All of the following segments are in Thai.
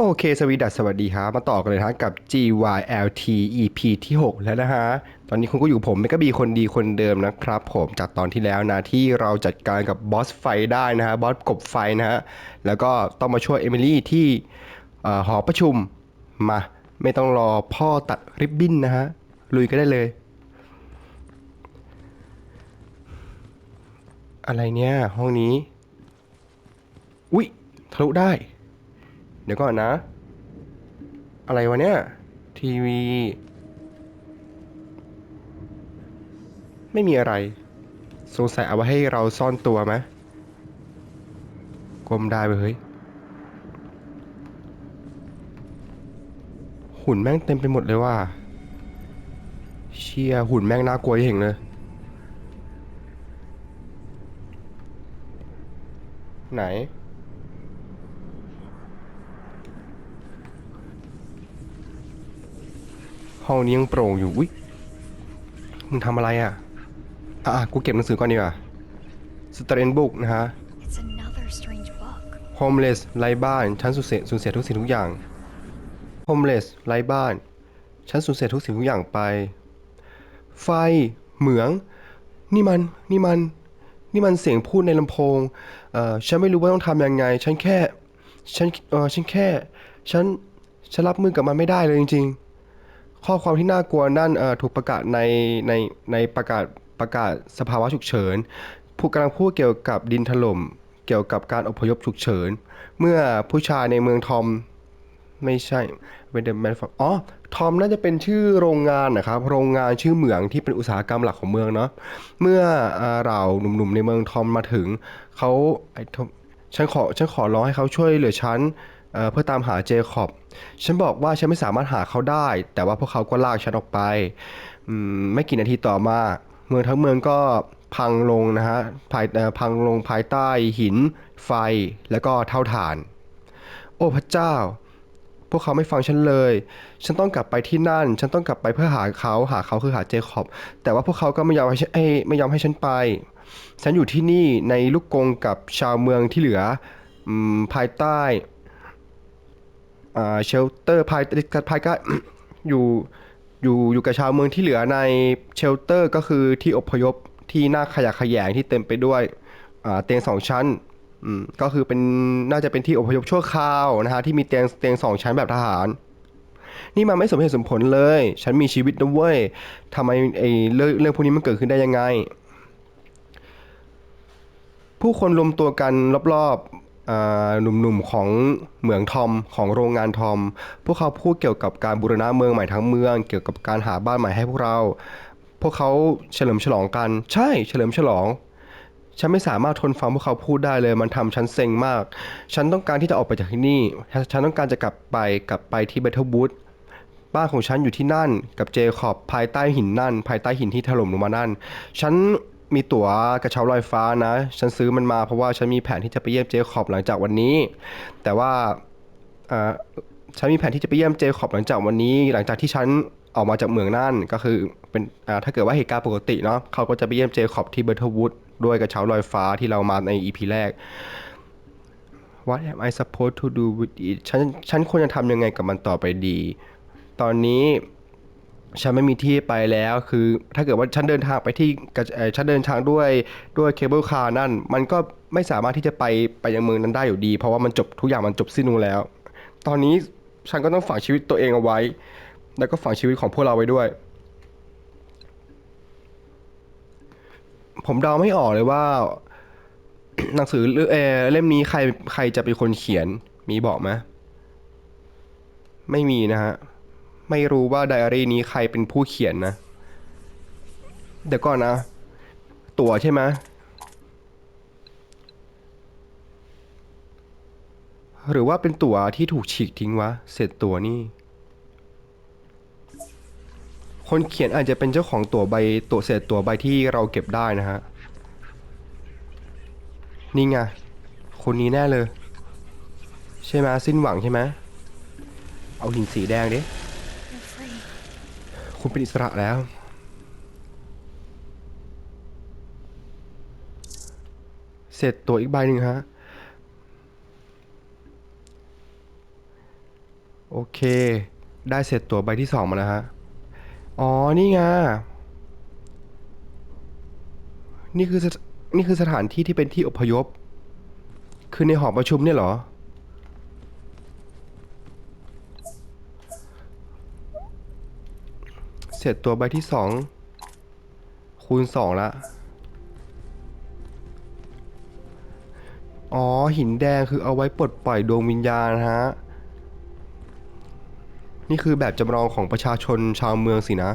โอเค สวีดัสสวัสดีครับมาต่อกันเลยนะกับ GYLT EP ที่ 6 แล้วนะฮะ ตอนนี้คุณก็อยู่ผมไม่ก็บีคนดีคนเดิมนะครับผมจากตอนที่แล้วนะที่เราจัดการกับบอสไฟได้นะฮะ บอสกบไฟนะฮะ แล้วก็ต้องมาช่วยเอมิลี่ที่หอประชุมมา ไม่ต้องรอพ่อตัดริบบิ้นนะฮะ ลุยก็ได้เลย อะไรเนี่ย ห้องนี้ อุ๊ยทะลุได้ ดี๋ยวก่อนนะ อะไรวะเนี่ย ทีวี ไม่มีอะไร สงสัยเอาไว้ให้เราซ่อนตัวไหมกลมได้ไปเฮ้ย หุ่นแม่งเต็มไปหมดเลยว่าเชียหุ่นแม่งน่ากลัวเห็นเลยไหน ห้องนี้ยังโปร่งอยู่อุ้ยมึงทำอะไรอะ อะอะกูเก็บหนังสือก่อนดีกว่าสเตรนบุกนะฮะ It's another strange book. homeless ไร้บ้าน ฉันสูญเสียสูญเสียทุกสิ่งทุกอย่าง homeless ไร้บ้าน ฉันสูญเสียทุกสิ่งทุกอย่างไป ไฟ เหมือง นี่มัน นี่มัน นี่มันเสียงพูดในลำโพง เอ่อ ฉันไม่รู้ว่าต้องทำยังไง ฉันแค่ ฉัน เออฉันแค่ ฉัน ฉันรับมือกับมันไม่ได้เลยจริง ๆ ข้อความที่น่ากลัวนั่นเอ่อถูกประกาศในในในประกาศประกาศสภาวะฉุกเฉิน ผู้กำลังพูดเกี่ยวกับดินถล่มเกี่ยวกับการอพยพฉุกเฉิน เมื่อผู้ชายในเมืองทอมไม่ใช่เวนเดอร์แมนฟอ๋อทอมน่าจะเป็นชื่อโรงงานนะครับ โรงงานชื่อเหมืองที่เป็นอุตสาหกรรมหลักของเมืองเนาะเมื่อเอ่อเราหนุ่มๆในเมืองทอมมาถึงเขาไอ้ทอมฉันขอฉันขอร้องให้เขาช่วยเหลือฉัน เเพื่อตามหาเจคอบ ฉันบอกว่าฉันไม่สามารถหาเขาได้ แต่ว่าพวกเขาก็ลากฉันออกไป ไม่กี่นาทีต่อมา เมืองทั้งเมืองก็พังลงนะฮะภายพังลงภายใต้หิน ไฟ แล้วก็เท่าฐาน โอ้พระเจ้า พวกเขาไม่ฟังฉันเลย ฉันต้องกลับไปที่นั่น ฉันต้องกลับไปเพื่อหาเขา หาเขาคือหาเจคอบ แต่ว่าพวกเขาก็ไม่ยอมให้ฉันไม่ยอมให้ฉันไป ฉันอยู่ที่นี่ในลูกกงกับชาวเมืองที่เหลือภายใต้ อ่าเชลเตอร์ภายภายใต้อยู่อยู่อยู่กับชาวเมืองที่เหลือในเชลเตอร์ก็คือที่อพยพที่หน่าขยะแขยงที่เต็มไปด้วยเตียงสองชั้นก็คือเป็นน่าจะเป็นที่อพยพชั่วคราวนะฮะที่มีเตียงเตียงสองชั้นแบบทหาร นี่มันไม่สมเหตุสมผลเลย ฉันมีชีวิตนะเว้ยทำไมไอ้เรื่องเรื่องพวกนี้มันเกิดขึ้นได้ยังไง ผู้คนรวมตัวกันรอบๆอ่า หนุ่มๆของเหมืองทอมของโรงงานทอม พวกเขาพูดเกี่ยวกับการบูรณะเมืองใหม่ทั้งเมือง เกี่ยวกับการหาบ้านใหม่ให้พวกเรา พวกเขาเฉลิมฉลองกัน ใช่เฉลิมฉลอง ฉันไม่สามารถทนฟังพวกเขาพูดได้เลย มันทำฉันเซ็งมาก ฉันต้องการที่จะออกไปจากที่นี่ ฉันต้องการจะกลับไปกลับไปที่เบทเทิลบูธบ้านของฉันอยู่ที่นั่นกับเจคอบภายใต้หินนั่น ภายใต้หินที่ถล่มลงมานั่น ฉัน มีตั๋วกระเช้าลอยฟ้านะ ฉันซื้อมันมาเพราะว่าฉันมีแผนที่จะไปเยี่ยมเจคอบหลังจากวันนี้ แต่ว่าฉันมีแผนที่จะไปเยี่ยมเจคอบหลังจากวันนี้ หลังจากที่ฉันออกมาจากเมืองนั่นก็คือเป็นถ้าเกิดว่าเหตุการณ์ปกติเนาะเขาก็จะไปเยี่ยมเจคอบที่เบอร์เทอร์วูดด้วยกระเช้าลอยฟ้าที่เรามาใน EP แรก What am I supposed to do with it ฉันฉันควรจะทำยังไงกับมันต่อไปดี ตอนนี้ ฉันไม่มีที่ไปแล้วคือ ถ้าเกิดว่าฉันเดินทางไปที่ฉันเดินทางด้วยด้วยเคเบิลคาร์นั่น มันก็ไม่สามารถที่จะไปไปยังเมืองนั้นได้อยู่ดี เพราะว่ามันจบทุกอย่างมันจบสิ้นลงแล้ว ตอนนี้ฉันก็ต้องฝากชีวิตตัวเองเอาไว้ แล้วก็ฝากชีวิตของพวกเราไว้ด้วย ผมเดาไม่ออกเลยว่า หนังสือเออเล่มนี้ใครใครจะเป็นคนเขียนมีบอกไหมไม่มีนะฮะ ไม่รู้ว่าไดอารี่นี้ใครเป็นผู้เขียนนะ เดี๋ยวก่อนนะ ตั๋วใช่ไหมหรือว่าเป็นตั๋วที่ถูกฉีกทิ้งวะเศษตั๋วนี่ คนเขียนอาจจะเป็นเจ้าของตั๋วใบตั๋วเศษตั๋วใบที่เราเก็บได้นะฮะ นี่ไง คนนี้แน่เลย ใช่ไหมสิ้นหวังใช่ไหมเอาหินสีแดงดิ คุณเป็นอิสระแล้ว เสร็จตัวอีกใบหนึ่งฮะ โอเค ได้เสร็จตัวใบที่สองมาแล้วฮะ อ๋อ นี่ไง นี่คือนี่คือสถานที่ที่เป็นที่อพยพ คือในหอประชุมเนี่ยเหรอ เสร็จตัวใบที่สองคูณสองละ อ๋อหินแดงคือเอาไว้ปลดปล่อยดวงวิญญาณฮะ นี่คือแบบจำลองของประชาชนชาวเมืองสินะ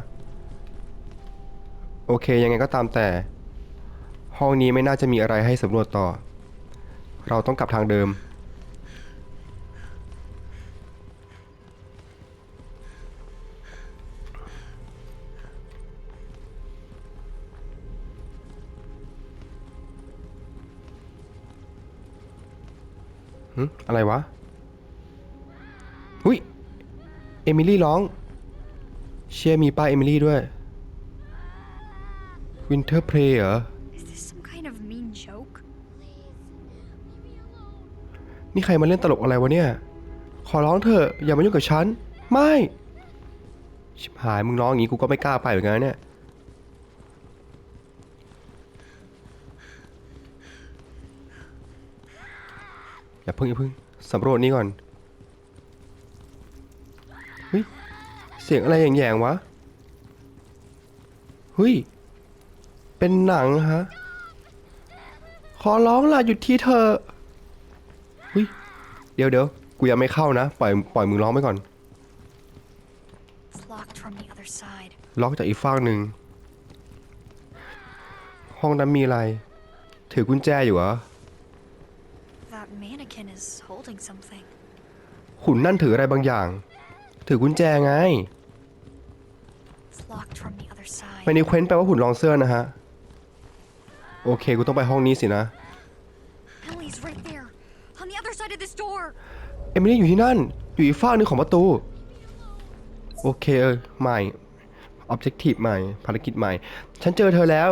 โอเคยังไงก็ตามแต่ ห้องนี้ไม่น่าจะมีอะไรให้สำรวจต่อ เราต้องกลับทางเดิม อะไรวะหุยเอมิลี่ร้อง เชียร์มีป้ายเอมิลี่ด้วยวินเทอร์เพลเหรอ Is this some kind of mean joke? นี่ใครมาเล่นตลกอะไรวะเนี่ย ขอร้องเถอะอย่ามายุ่งกับฉัน ไม่ ชิบหายมึงร้องอย่างนี้กูก็ไม่กล้าไปเหมือนกันนะเนี่ย อย่าเพิ่งอย่าเพิ่งสำรวจนี่ก่อนเฮ้ยเสียงอะไรอย่างแยงๆวะเฮ้ยเป็นหนังฮะขอร้องล่ะหยุดทีเถอะเฮ้ยเดี๋ยวเดี๋ยวกูยังไม่เข้านะปล่อยปล่อยมึงร้องไปก่อน It's locked from the other side. ล็อกจากอีกฝั่งหนึ่งห้องนั้นมีอะไร ถือกุญแจอยู่เหรอ That mannequin is holding something. หุ่นนั่นถืออะไรบางอย่าง ถือกุญแจไง It's locked from the other side. ไม่ได้เค้นแปลว่าหุ่นรองเสื้อนะฮะ โอเค กูต้องไปห้องนี้สินะ Emily's right there. On the other side of this door. เอมิลี่อยู่ที่นั่น อยู่อีกฝั่งหนึ่งของประตู โอเคเออใหม่ objective ใหม่ ภารกิจใหม่ ฉันเจอเธอแล้ว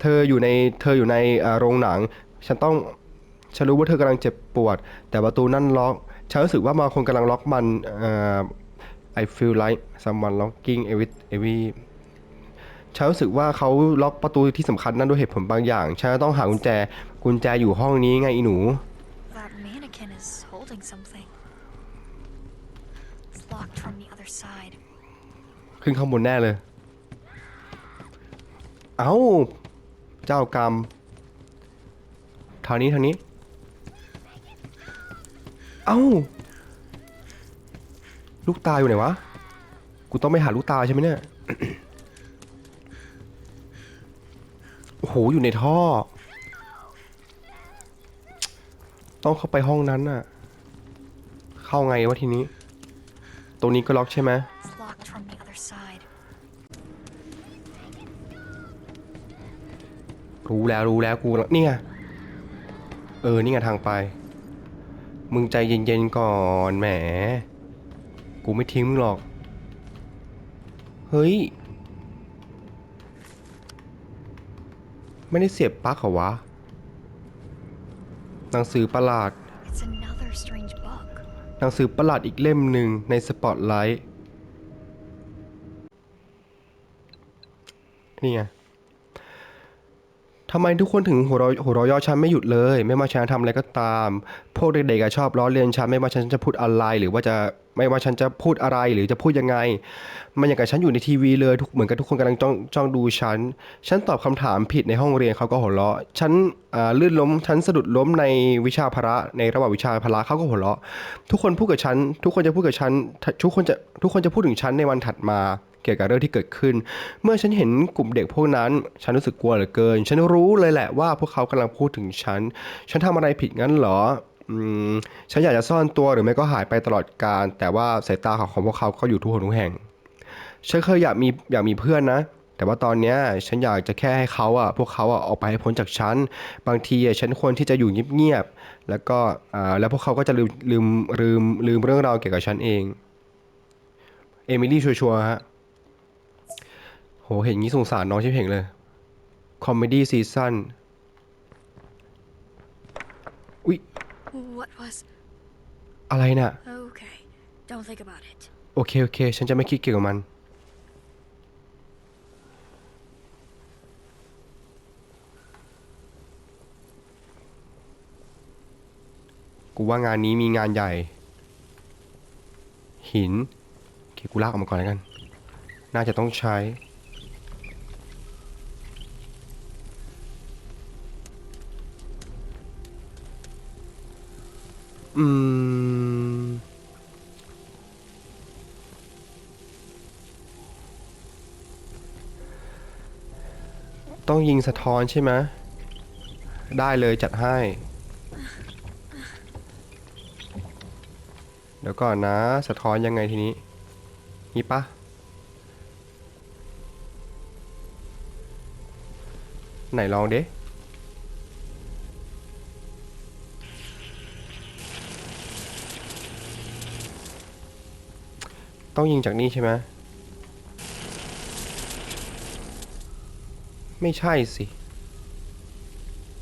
เธออยู่ใน เธออยู่ในอ่าโรงหนัง ฉันต้อง ฉันรู้ว่าเธอกำลังเจ็บปวด แต่ประตูนั่นล็อก ฉันรู้สึกว่าบางคนกำลังล็อกมันเอ่อ I feel like someone locking every every ฉันรู้สึกว่าเขาล็อกประตูที่สำคัญนั่นด้วยเหตุผลบางอย่าง ฉันต้องหากุญแจ กุญแจอยู่ห้องนี้ไงอีหนู That mannequin is holding something. It's locked from the other side. ขึ้นข้างบนแน่เลย เอ้า เจ้ากรรมทางนี้ทางนี้ เอ้า ลูกตาอยู่ไหนวะ กูต้องไปหาลูกตาใช่ไหมเนี่ย โอ้โห อยู่ในท่อ ต้องเข้าไปห้องนั้นน่ะ เข้าไงวะทีนี้ ตรงนี้ก็ล็อกใช่ไหม รู้แล้วรู้แล้วกูนี่ไง เออ นี่ไงทางไป มึงใจเย็นๆก่อนแหม กูไม่ทิ้งมึงหรอก เฮ้ย ไม่ได้เสียบปลั๊กเหรอวะ หนังสือประหลาด It's another strange book. หนังสือประหลาดอีกเล่มหนึ่งในสปอตไลท์ นี่ไง ทำไมทุกคนถึงหัวเราะหัวเราะย่อฉันไม่หยุดเลย ไม่ว่าฉันทำอะไรก็ตาม พวกเด็กๆอะชอบล้อเลียนฉันไม่ว่าฉันจะพูดอะไรหรือว่าจะไม่ว่าฉันจะพูดอะไรหรือจะพูดยังไง มันอย่างกับฉันอยู่ในทีวีเลยทุกเหมือนกับทุกคนกำลังจ้องจ้องดูฉัน ฉันตอบคำถามผิดในห้องเรียนเขาก็หัวเราะ ฉันอ่าลื่นล้ม ฉันสะดุดล้มในวิชาพละในระหว่างวิชาพละเขาก็หัวเราะ ทุกคนพูดกับฉัน ทุกคนจะพูดกับฉัน ทุกคนจะทุกคนจะพูดถึงฉันในวันถัดมา เกี่ยวกับเรื่องที่เกิดขึ้น เมื่อฉันเห็นกลุ่มเด็กพวกนั้น ฉันรู้สึกกลัวเหลือเกิน ฉันรู้เลยแหละว่าพวกเขากำลังพูดถึงฉัน ฉันทำอะไรผิดงั้นเหรออืมฉันอยากจะซ่อนตัวหรือไม่ก็หายไปตลอดกาลแต่ว่าสายตาของของพวกเขาก็อยู่ทุกคนทุกแห่ง ฉันเคยอยากมีอยากมีเพื่อนนะ แต่ว่าตอนนี้ฉันอยากจะแค่ให้เขาอะพวกเขาอะออกไปให้พ้นจากฉัน บางทีฉันควรที่จะอยู่เงียบๆ แล้วก็แล้วพวกเขาก็จะลืมลืมลืมลืมเรื่องราวเกี่ยวกับฉันเอง เอมิลี่ชัวร์ๆฮะ เห็นงี้สงสารน้องชิบเพ่งเลย คอมเมดี้ซีซั่นอุ๊ย What was. อะไรน่ะ Okay. Don't think about it. โอเค โอเค ฉันจะไม่คิดเกี่ยวกับมัน กูว่างานนี้มีงานใหญ่ หินโอเคกูลากออกมาก่อนแล้วกัน น่าจะต้องใช้ อืม ต้องยิงสะท้อนใช่ไหมได้เลยจัดให้ เดี๋ยวก่อนนะ สะท้อนยังไงทีนี้ นี่ปะไหนลองเด้ ต้องยิงจากนี่ใช่ไหมไม่ใช่สิ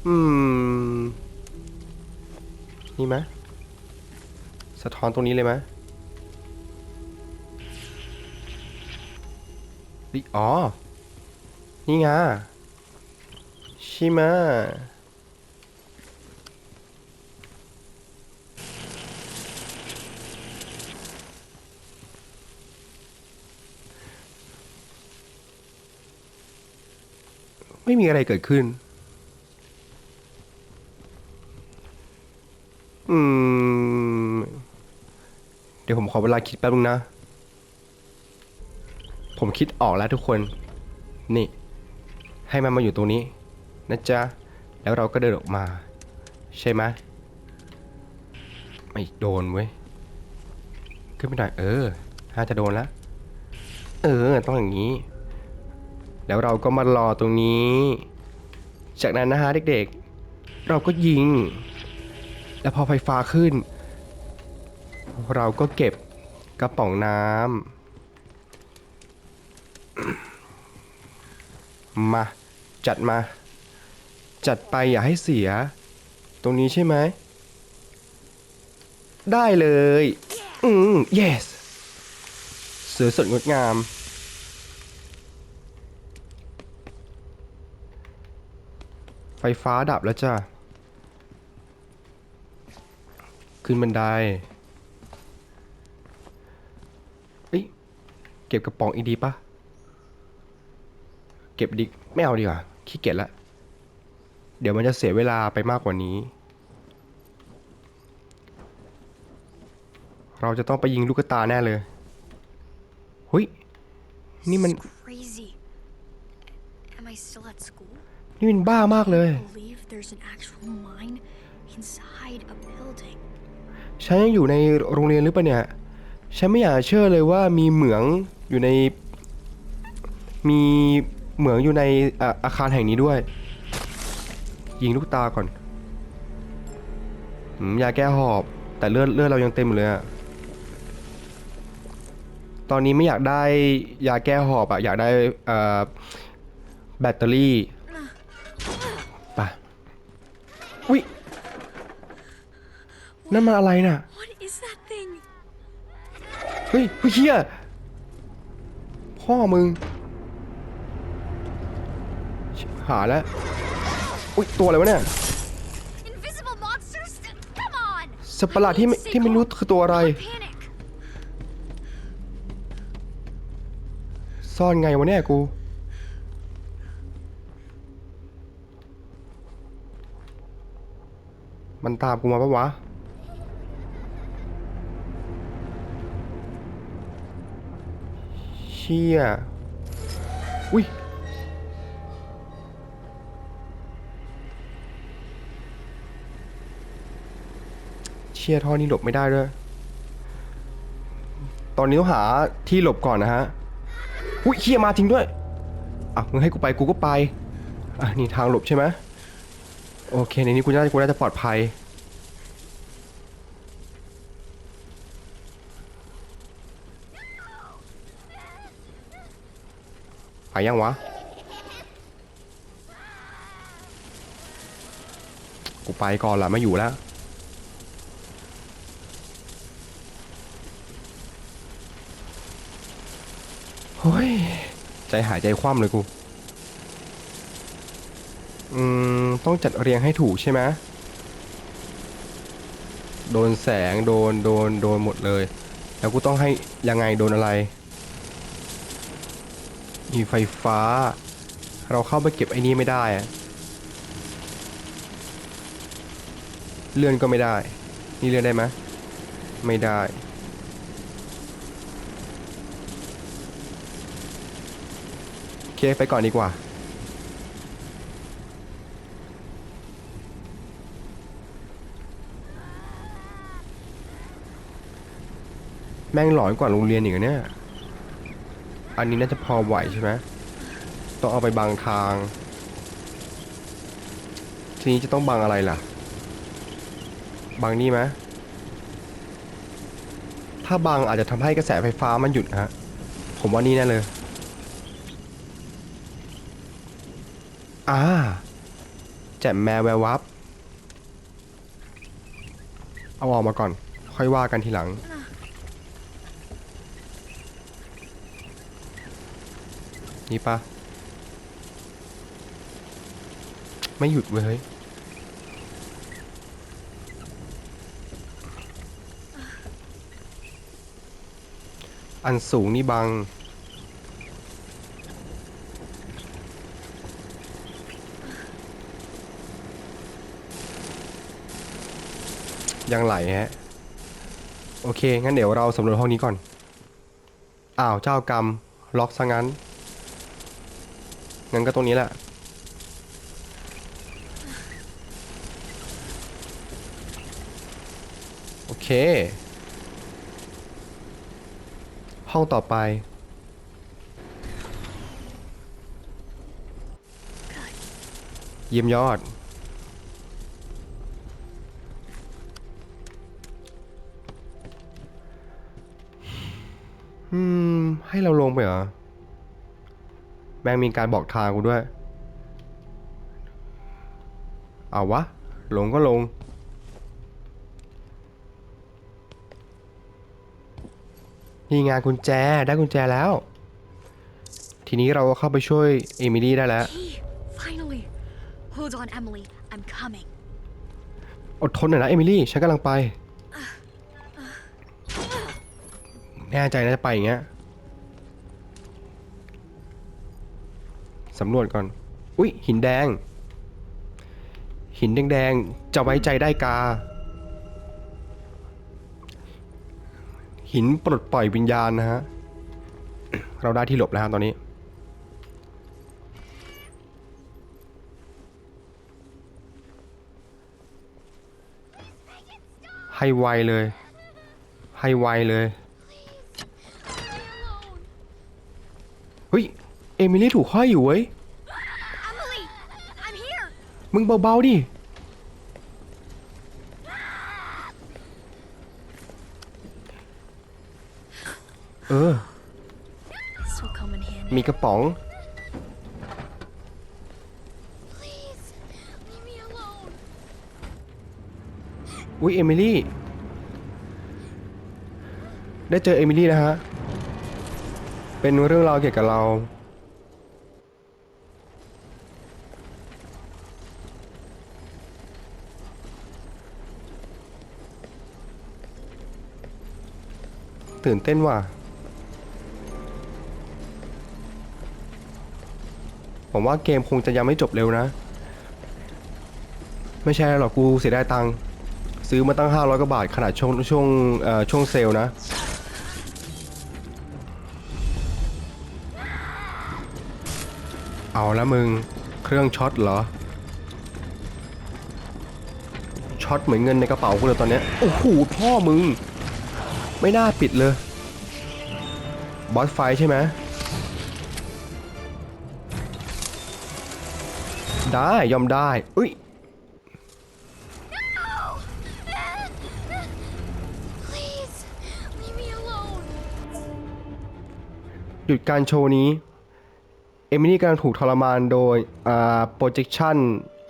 อืม นี่ไหมสะท้อนตรงนี้เลยไหมดิอ๋อ นี่ไงใช่ไหม ไม่มีอะไรเกิดขึ้น อืม เดี๋ยวผมขอเวลาคิดแป๊บนึงนะ ผมคิดออกแล้วทุกคน นี่ ให้มันมาอยู่ตรงนี้ นะจ๊ะ แล้วเราก็เดินออกมา ใช่ไหมไม่โดนเว้ย ขึ้นไปหน่อยเออน่าจะโดนล้วเออ ต้องอย่างนี้ แล้วเราก็มารอตรงนี้ จากนั้นนะฮะเด็กๆ เราก็ยิง แล้วพอไฟฟ้าขึ้น เราก็เก็บกระป๋องน้ำ มา จัดมา จัดไปอย่าให้เสีย ตรงนี้ใช่ไหม ได้เลย อืม yes สือสดงดงาม ไฟฟ้าดับแล้วจ้ะ ขึ้นบันไดเอ้ยเก็บกระป๋องอีกดีปะเก็บดิไม่เอาดีกว่าขี้เกียจละเดี๋ยวมันจะเสียเวลาไปมากกว่านี้ เราจะต้องไปยิงลูกตาแน่เลยเฮ้ยนี่มัน crazy. Am I still at school? นี่มันบ้ามากเลย I believe there's an actual mine inside a building. ฉันยังอยู่ในโรงเรียนหรือเปล่าเนี่ย ฉันไม่อยากเชื่อเลยว่ามีเหมืองอยู่ใน มีเหมืองอยู่ในอาอาคารแห่งนี้ด้วย ยิงลูกตาก่อนหืมยาแก้หอบ แต่เลือดเลือดเรายังเต็มอยู่เลยอะตอนนี้ไม่อยากได้ยาแก้หอบอะอยากได้เอ่อแบตเตอรี่ อุ๊ยนั่นมันอะไรน่ะ What is that thing? เฮ้ยเฮ้ยเฮียพ่อมึงชิบหายแล้ว อุ้ย ตัวอะไรวะเนี่ย Invisible monsters? Come on! สัตว์ประหลาดที่ไม่ที่ไม่รู้คือตัวอะไร Don't panic. ซ่อนไงวะเนี่ยกู มันตามกูมาปะวะ เชี่ย อุ้ย เชี่ยท่อนี้หลบไม่ได้ด้วย ตอนนี้ต้องหาที่หลบก่อนนะฮะ อุ้ยเชี่ยมาจริงด้วย อะ มึงให้กูไปกูก็ไป อะ นี่ทางหลบใช่ไหม โอเคในนี้กูน่าจะกูน่าจะปลอดภัย ไปยังวะ กูไปก่อนละไม่อยู่แล้วฮ้ย ใจหายใจคว่ำเลยกู อืม ต้องจัดเรียงให้ถูกใช่ไหมโดนแสงโดนโดนโดนหมดเลย แล้วกูต้องให้ยังไงโดนอะไร มีไฟฟ้า เราเข้าไปเก็บไอ้นี้ไม่ได้อะเลื่อนก็ไม่ได้ นี่เลื่อนได้ไหมไม่ได้โอเคไปก่อนดีกว่า แม่งหลอนกว่าโรงเรียนอีกอะเนี่ย อันนี้น่าจะพอไหวใช่ไหมต้องเอาไปบังทาง ทีนี้จะต้องบังอะไรล่ะบังนี่ไหมถ้าบังอาจจะทำให้กระแสไฟฟ้ามันหยุดฮะ ผมว่านี่แน่เลย อ่าแจมแมวแวววับ เอาออกมาก่อน ค่อยว่ากันทีหลัง นี่ปะไม่หยุดเว้ยเฮ้ยอันสูงนี่บัง ยังไหลฮะ โอเค งั้นเดี๋ยวเราสำรวจห้องนี้ก่อน อ้าว เจ้ากรรม ล็อกซะงั้น งั้นก็ตรงนี้แหละโอเค ห้องต่อไป เยี่ยมยอด อืม ให้เราลงไปเหรอ แม่งมีการบอกทางกูด้วย เอาวะ ลงก็ลง นี่ไงานกุญแจ ได้กุญแจแล้ว ทีนี้เราก็เข้าไปช่วยเอมิลี่ได้แล้ว Key! Finally! Hold on, Emily. I'm coming. อดทนหน่อยนะเอมิลี่ ฉันกำลังไป แน่ใจนะจะไปอย่างเงี้ย สำรวจก่อน อุ๊ยหินแดง หินแดงๆ จะไว้ใจได้กา หินปลดปล่อยวิญญาณนะฮะ เราได้ที่หลบแล้วฮะตอนนี้ ให้ไวเลย ให้ไวเลยเฮ้ย เอมิลี่ถูกห้อยอยู่เว้ย Emily! I'm here! มึงเบาๆดิ เออ This will come in handy. มีกระป๋อง Please! Leave me alone! อุ๊ยเอมิลี่ ได้เจอเอมิลี่นะฮะ เป็นเรื่องราวเกี่ยวกับเรา ตื่นเต้นว่ะ ผมว่าเกมคงจะยังไม่จบเร็วนะ ไม่ใช่หรอกกูเสียดายตังค์ซื้อมาตั้ง 500กว่าบาท ขนาดช่วงช่วงเอ่อช่วงเซลนะ เอาละมึง เครื่องช็อตเหรอ ช็อตเหมือนเงินในกระเป๋ากูเลยตอนเนี้ยโอ้โหพ่อมึง ไม่น่าปิดเลย บอสไฟใช่ไหมได้ยอมได้ อุ้ย หยุดการโชว์นี้ เอมิลี่กำลังถูกทรมานโดยอ่า projection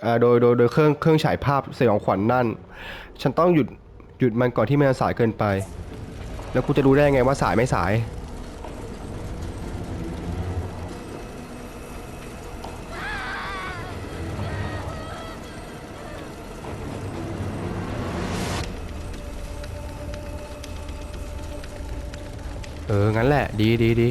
อ่าโดยโดยโดยเครื่องเครื่องฉายภาพสยองขวัญนนั่น ฉันต้องหยุดหยุดมันก่อนที่มันจะสายเกินไป แล้วกูจะรู้ได้ยังไงว่าสายไม่สาย เออ งั้นแหละ ดีดีดี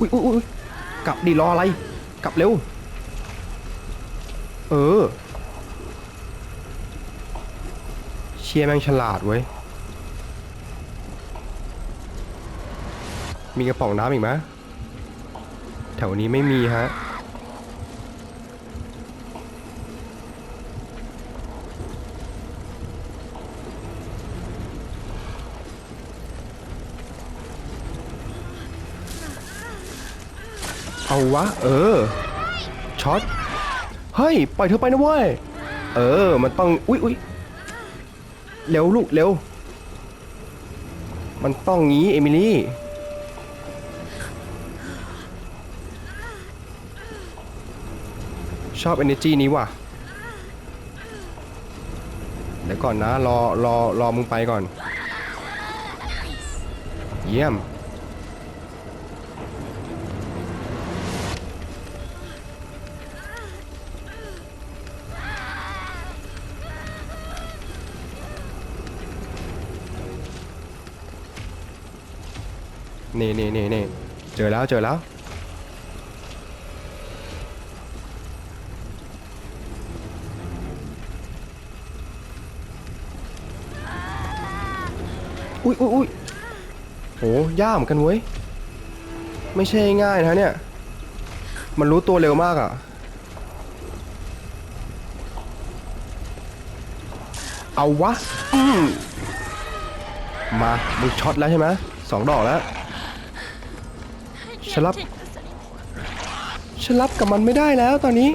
อุ้ยอุ้ยอุ้ยกลับดีรออะไร กลับเร็ว เออ เชียร์แม่งฉลาดเว้ย มีกระป๋องน้ำอีกไหมแถวนี้ไม่มีฮะ วะ เออ ช็อต เฮ้ย ปล่อยเธอไปนะเว้ย เออ มันต้อง อุ๊ยอุ๊ยเร็วลูก เร็ว มันต้องงี้ เอมิลี่ ชอบ energy นี้ว่ะ เดี๋ยวก่อนนะ รอ รอ รอมึงไปก่อน เยี่ยม นี่นี่นี่นี่เจอแล้วเจอแล้ว อุ้ยอุ้ยอุ้ยโหย่าเหมือนกันเว้ย ไม่ใช่ง่ายนะเนี่ย มันรู้ตัวเร็วมากอะ่ะ เอาวะ อืมมา มึงช็อตแล้วใช่ไหมสองดอกแล้ว ฉันรับ ฉันรับกับมันไม่ได้แล้วตอนนี้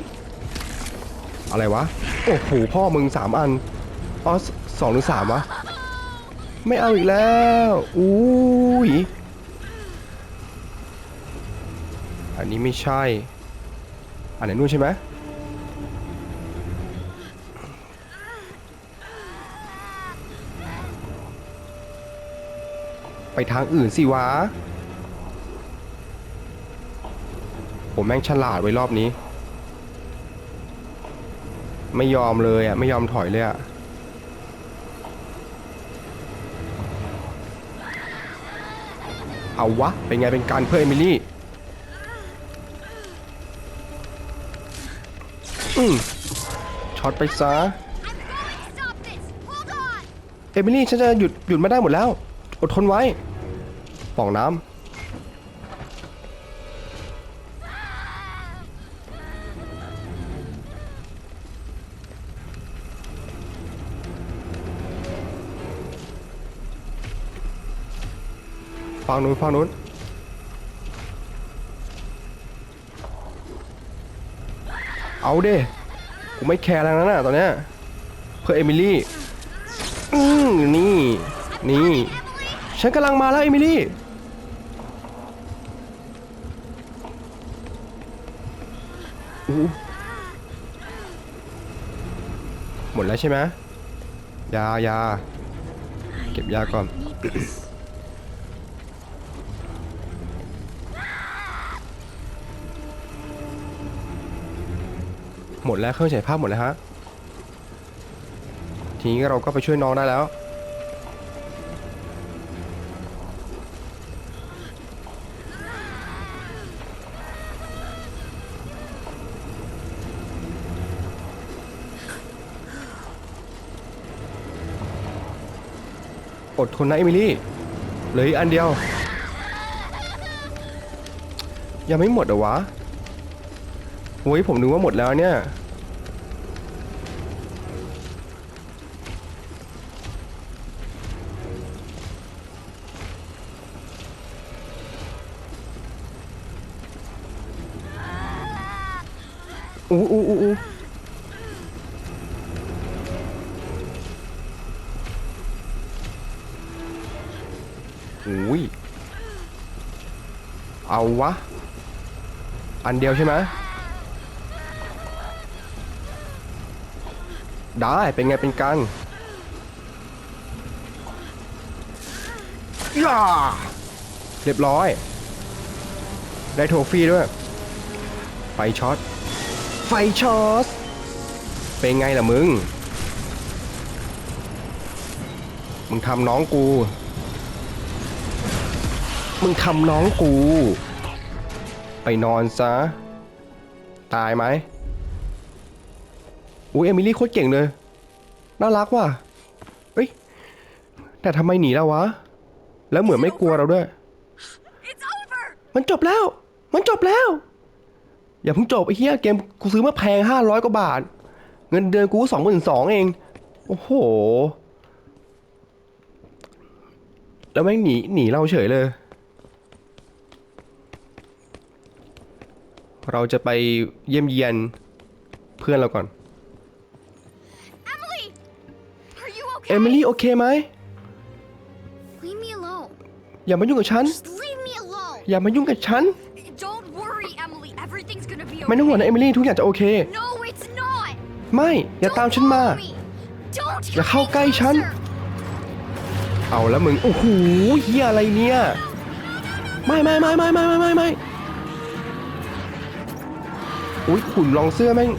อะไรวะ โอ้โหพ่อมึงสามอันอ๋อสองหรือสามวะ ไม่เอาอีกแล้วอุ้ย อันนี้ไม่ใช่ อันไหนนู่นใช่ไหมไปทางอื่นสิวะ ผมแม่งฉลาดไว้รอบนี้ ไม่ยอมเลยอะ ไม่ยอมถอยเลยอะเอาวะ เป็นไงเป็นการเพื่อเอมิลี่ อืมช็อตไปซะ เอมิลี่ฉันจะหยุดหยุดไม่ได้หมดแล้ว อดทนไว้ ป่องน้ำ ฟังนู้นฟังนู้นเอาเด้กูไม่แคร์แล้วนะนะตอนเนี้ยเพื่อเอมิลี่อืมนี่นี่ฉันกำลังมาแล้วเอมิลี่หมดแล้วใช่ไหมยายาเก็บยาก่อน หมดแล้วเครื่องฉายภาพหมดแล้วฮะ ทีนี้เราก็ไปช่วยน้องได้แล้ว อดทนนะเอมิลี่ เหลืออีกอันเดียว ยังไม่หมดเหรอวะ โอ้ยผมนึกว่าหมดแล้วเนี่ย อู้อู้อู้อู้อุ้ยเอาวะ อันเดียวใช่ไหม ได้เป็นไงเป็นกันย่าเรียบร้อย ได้โทฟี่ด้วย ไฟช็อต ไฟช็อต เป็นไงล่ะมึง มึงทำน้องกู มึงทำน้องกู ไปนอนซะ ตายไหม อุ้ยเอมิลี่โคตรเก่งเลย น่ารักว่ะเอ้ย แต่ทำไมหนีแล้วะ แล้วเหมือนไม่กลัวเราด้วย มันจบแล้ว มันจบแล้ว อย่าเพิ่งจบไอ้เหี้ยเกมกูซื้อมาแพงห้าร้อยกว่าบาท เงินเดือนกูสองหมื่นสองเอง โอ้โห แล้วแม่งหนีหนีเราเฉยเลย เราจะไปเยี่ยมเยียนเพื่อนเราก่อน เอ okay? มิลี่โอเคไหม Leave me alone. อย่ามายุ่งกับฉัน Just leave me alone. อย่ามายุ่งกับฉัน Don't worry, Emily. Everything's gonna be okay. ไม่ต้องห่วงนะเอมิลี่ทุกอย่างจะโอเค No, it's not. ไม่ อย่าตามฉันมา Don't follow me. Don't อย่า come เข้า any ใกล้ฉัน closer. เอาแล้วมึง โอ้โหเฮียอะไรเนี่ย ไม่ไม่ไม่ไม่ไม่ไม่ไม่ไม่อุ้ยขุนรองเสื้อแม่ง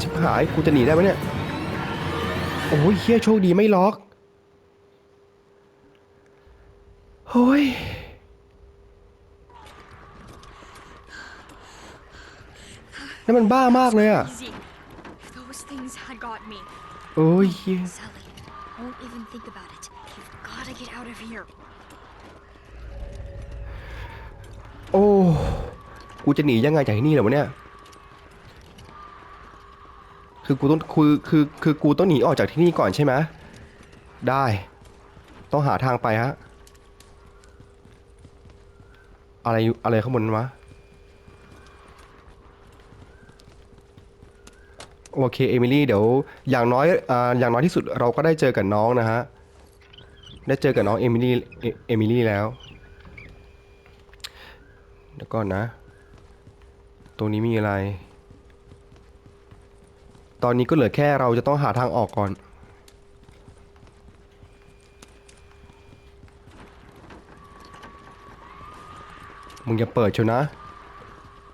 ชิบหายกูจะหนีได้ไหมเนี่ยโอ้ยเฮียโชคดีไม่ล็อกเฮ้ยนั่นมันบ้ามากเลยอะ Easy. If those things had got me. โอ้ยเฮีย Sally, don't even think about it. You've gotta get out of here. โอ้ กูจะหนียังไงจากที่นี่เหรอวะเนี่ย คือกูต้องคือคือคือกูต้องหนีออกจากที่นี่ก่อนใช่ไหมได้ ต้องหาทางไปฮะ อะไรอะไรข้างบนวะโอเคเอมิลี่เดี๋ยวอย่างน้อยอ่าอย่างน้อยที่สุดเราก็ได้เจอกับน้องนะฮะ ได้เจอกับน้องเอมิลี่เอมิลี่แล้วเดี๋ยวก่อนนะตรงนี้มีอะไร ตอนนี้ก็เหลือแค่เราจะต้องหาทางออกก่อน มึงอย่าเปิดเชียวนะ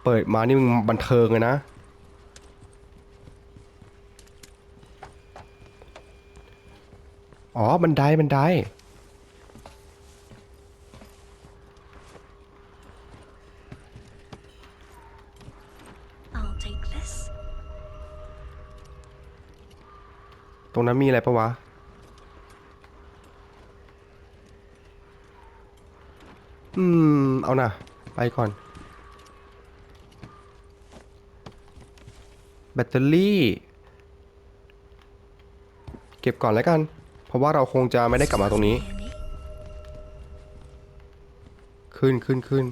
เปิดมานี่มึงบันเทิงเลยนะ อ๋อบันไดบันได รงนั้นมีอะไรปะวะ อืม เอานะไปก่อน แบตเตอรี่ เก็บก่อนแล้วกัน เพราะว่าเราคงจะไม่ได้กลับมาตรงนี้ ขึ้นขึ้นขึ้น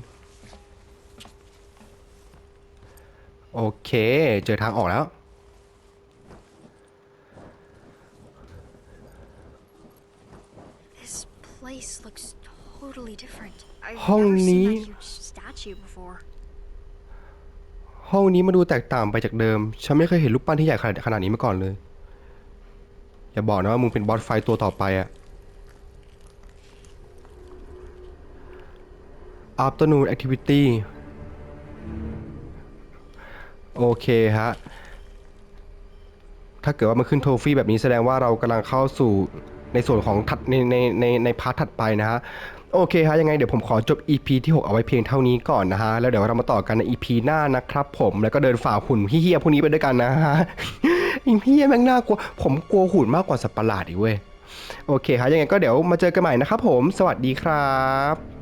โอเค เจอทางออกแล้ว This place looks totally different. I've ห้อง never seen นี้ that huge statue before. ห้องนี้มาดูแตกต่างไปจากเดิม ฉันไม่เคยเห็นรูปปั้นที่ใหญ่ขนาดขนาดนี้มาก่อนเลย อย่าบอกนะว่ามึงเป็นบอสไฟต์ตัวต่อไปอะ Afternoon Activity โอเคฮะ ถ้าเกิดว่ามันขึ้นโทฟี่แบบนี้แสดงว่าเรากำลังเข้าสู่ ในส่วนของถัดในในในในพาร์ทถัดไปนะฮะโอเคฮะยังไงเดี๋ยวผมขอจบ EP ที่ 6 เอาไว้เพียงเท่านี้ก่อนนะฮะ แล้วเดี๋ยวเรามาต่อกันใน EP หน้านะครับผมแล้วก็เดินฝ่าหุ่นเฮี้ยพวกนี้ไปด้วยกันนะฮะอีเฮี้ยแม่งน่ากลัว ผมกลัวหุ่นมากกว่าสัตว์ประหลาดอีกเว้ย โอเคฮะยังไงก็เดี๋ยวมาเจอกันใหม่นะครับผม สวัสดีครับ